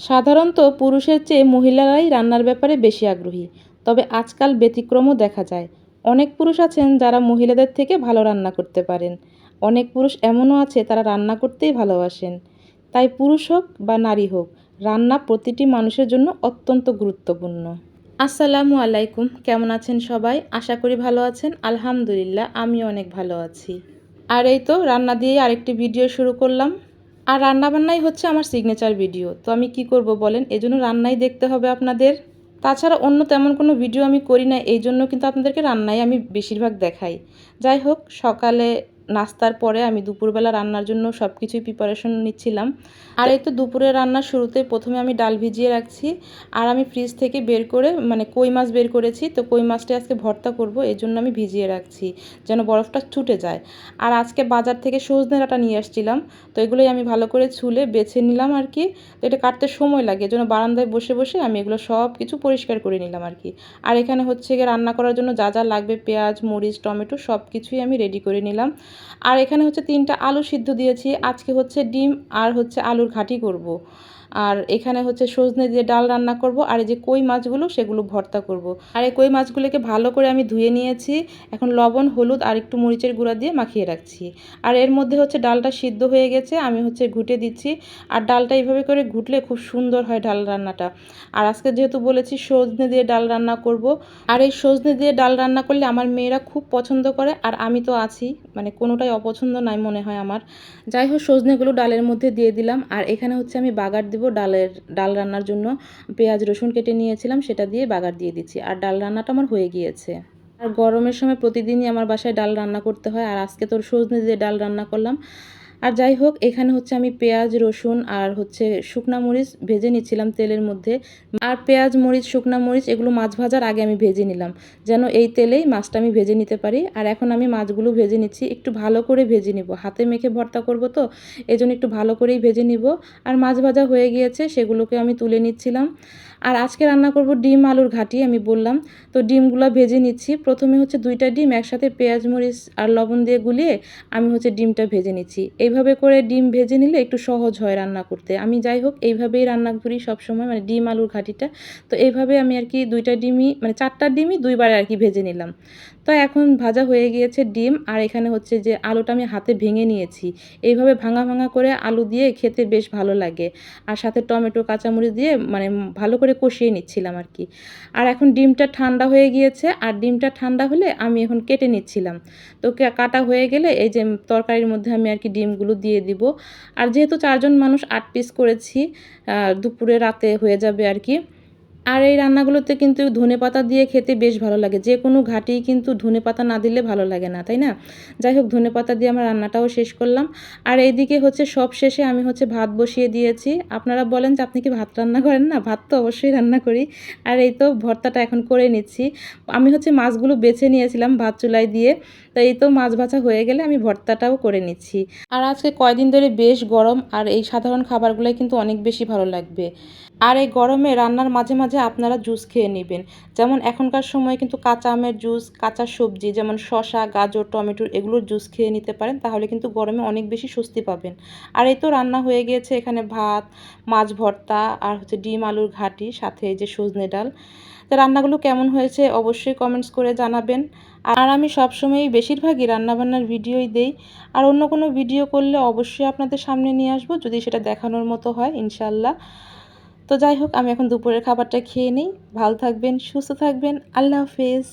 সাধারণত পুরুষের চেয়ে মহিলারাই রান্নার ব্যাপারে বেশি আগ্রহী, তবে আজকাল ব্যতিক্রমও দেখা যায়। অনেক পুরুষ আছেন যারা মহিলাদের থেকে ভালো রান্না করতে পারেন। অনেক পুরুষ এমনও আছে তারা রান্না করতেই ভালোবাসেন। তাই পুরুষ হোক বা নারী হোক, রান্না প্রতিটি মানুষের জন্য অত্যন্ত গুরুত্বপূর্ণ। আসসালামু আলাইকুম, কেমন আছেন সবাই? আশা করি ভালো আছেন। আলহামদুলিল্লাহ আমি অনেক ভালো আছি। আর এই তো, রান্না দিয়ে আরেকটি ভিডিও শুরু করলাম। আর রান্নাবান্নাই হচ্ছে আমার সিগনেচার ভিডিও তো আমি কি করব বলেন? এই জন্য রান্নাই দেখতে হবে আপনাদের। তাছাড়া অন্য তেমন কোনো ভিডিও আমি করি না এই জন্য কিন্তু আপনাদেরকে রান্নাই আমি বেশিরভাগ দেখাই। যাই হোক, সকালে নাস্তার পরে আমি দুপুরবেলা রান্নার জন্য সব কিছুই প্রিপারেশন নিচ্ছিলাম। আর এই তো দুপুরে রান্নার শুরুতে প্রথমে আমি ডাল ভিজিয়ে রাখছি, আর আমি ফ্রিজ থেকে বের করে মানে কই মাছ বের করেছি, তো কই মাছটা আজকে ভর্তা করব, এই জন্য আমি ভিজিয়ে রাখছি, যেন বরফটা ছুটে যায়। আর আজকে বাজার থেকে সজনে ডাঁটা নিয়ে আসছিলাম, তো এগুলোই আমি ভালো করে ছুলে বেছে নিলাম আর কি। তো এটা কাটতে সময় লাগে এজন্য বারান্দায় বসে বসে আমি এগুলো সব কিছু পরিষ্কার করে নিলাম আর কি। আর এখানে হচ্ছে গিয়ে রান্না করার জন্য যা যা লাগবে পেঁয়াজ, মরিচ, টমেটো সব কিছুই আমি রেডি করে নিলাম। আর এখানে হচ্ছে তিনটা আলু সিদ্ধ দিয়েছি আজকে হচ্ছে ডিম আর হচ্ছে আলুর ঘাঁটি করব। আর এখানে হচ্ছে সজনে দিয়ে ডাল রান্না করব আর এই যে কই মাছগুলো সেগুলো ভর্তা করব। আর এই কই মাছগুলোকে ভালো করে আমি ধুয়ে নিয়েছি। এখন লবণ, হলুদ আর একটু মরিচের গুঁড়া দিয়ে মাখিয়ে রাখছি। আর এর মধ্যে হচ্ছে ডালটা সিদ্ধ হয়ে গেছে, আমি হচ্ছে ঘুটে দিচ্ছি। আর ডালটা এইভাবে করে ঘুটলে খুব সুন্দর হয় ডাল রান্নাটা। আর আজকে যেহেতু বলেছি সজনে দিয়ে ডাল রান্না করব, আর এই সজনে দিয়ে ডাল রান্না করলে আমার মেয়েরা খুব পছন্দ করে। আর আমি তো আছি মানে কোনোটাই অপছন্দ নাই মনে হয় আমার। যাই হোক, সজনেগুলো ডালের মধ্যে দিয়ে দিলাম। আর এখানে হচ্ছে আমি বাগার দিব ডালের, ডাল রান্নার জন্য পেঁয়াজ, রসুন কেটে নিয়েছিলাম, সেটা দিয়ে বাগার দিয়ে দিচ্ছি। আর ডাল রান্নাটা আমার হয়ে গিয়েছে। আর গরমের সময় প্রতিদিনই আমার বাসায় ডাল রান্না করতে হয়। আর আজকে তোর সজনে দিয়ে ডাল রান্না করলাম। আর যাই হোক, এখানে হচ্ছে আমি পেঁয়াজ, রসুন আর হচ্ছে শুকনা মরিচ ভেজে নিচ্ছিলাম তেলের মধ্যে। আর পেঁয়াজ, মরিচ, শুকনা মরিচ এগুলো মাছ ভাজার আগে আমি ভেজে নিলাম, যেন এই তেলেই মাছটা আমি ভেজে নিতে পারি। আর এখন আমি মাছগুলো ভেজে নিচ্ছি, একটু ভালো করে ভেজে নিব। হাতে মেখে ভর্তা করব তো এই জন্য একটু ভালো করেই ভেজে নিব। আর মাছ ভাজা হয়ে গিয়েছে, সেগুলোকে আমি তুলে নিচ্ছিলাম। আর আজকে রান্না করব ডিম আলুর ঘাটি, আমি বললাম। তো ডিমগুলো ভেজে নিচ্ছি। প্রথমে হচ্ছে দুইটা ডিম, একসাথে পেঁয়াজ, মরিচ আর লবণ দিয়ে গুলিয়ে আমি হচ্ছে ডিমটা ভেজে নিচ্ছি। এইভাবে করে ডিম ভেজে নিলে একটু সহজ হয় রান্না করতে। আমি যাই হোক এইভাবেই রান্না করি সবসময় মানে ডিম আলুর ঘাটিটা। তো এইভাবে আমি আর কি দুইটা ডিমই মানে চারটা ডিমই দুইবার আর কি ভেজে নিলাম। তো এখন ভাজা হয়ে গিয়েছে ডিম, আর এখানে হচ্ছে যে আলুটা আমি হাতে ভেঙে নিয়েছি। এইভাবে ভাঙা ভাঙা করে আলু দিয়ে খেতে বেশ ভালো লাগে। আর সাথে টমেটো, কাঁচামরিচ দিয়ে মানে ভালো করে কষিয়ে নিচ্ছিলাম আর কি। আর এখন ডিমটা ঠান্ডা হয়ে গিয়েছে, আর ডিমটা ঠান্ডা হলে আমি এখন কেটে নিচ্ছিলাম। তো কাটা হয়ে গেলে এই যে তরকারির মধ্যে আমি আর কি ডিমগুলো দিয়ে দিব। আর যেহেতু চারজন মানুষ আট পিস করেছি দুপুরে রাতে হয়ে যাবে আর কি। আর এই রান্নাগুলোতে কিন্তু ধনে পাতা দিয়ে খেতে বেশ ভালো লাগে। যে কোনো ঘাটেই কিন্তু ধনে পাতা না দিলে ভালো লাগে না, তাই না? যাই হোক, ধনে পাতা দিয়ে আমার রান্নাটাও শেষ করলাম। আর এইদিকে হচ্ছে সব শেষে আমি হচ্ছে ভাত বসিয়ে দিয়েছি। আপনারা বলেন যে আপনি কি ভাত রান্না করেন না? ভাত তো অবশ্যই রান্না করি। আর এই তো ভর্তাটা এখন করে নিচ্ছি। আমি হচ্ছে মাছগুলো বেছে নিয়েছিলাম ভাত চুলায় দিয়ে। তো এই তো মাছ ভাজা হয়ে গেলে আমি ভর্তাটাও করে নিচ্ছি। আর আজকে কয়দিন ধরে বেশ গরম আর এই সাধারণ খাবারগুলোই কিন্তু অনেক বেশি ভালো লাগবে। আর এই গরমে রান্নার মাঝে মাঝে আপনারা জুস খেয়ে নেবেন। যেমন এখনকার সময় কিন্তু কাঁচা আমের জুস, কাঁচা সবজি, যেমন শশা গাজর টমেটোর এগুলোর জুস খেয়ে নিতে পারেন, তাহলে কিন্তু গরমে অনেক বেশি স্বস্তি পাবেন। আর এই তো রান্না হয়ে গিয়েছে এখানে ভাত, মাছ ভর্তা আর হচ্ছে ডিম আলুর ঘাটি, সাথে এই যে সজনে ডাল। তো রান্নাগুলো কেমন হয়েছে অবশ্যই কমেন্টস করে জানাবেন। আর আমি সবসময়ই বেশিরভাগই রান্নাবান্নার ভিডিওই দেই। আর অন্য কোনো ভিডিও করলে অবশ্যই আপনাদের সামনে নিয়ে আসব, যদি সেটা দেখানোর মতো হয় ইনশাল্লাহ তো যাই হোক, আমি এখন দুপুরের খাবারটা খেয়ে নিই। ভালো থাকবেন, সুস্থ থাকবেন। আল্লাহ হাফেজ।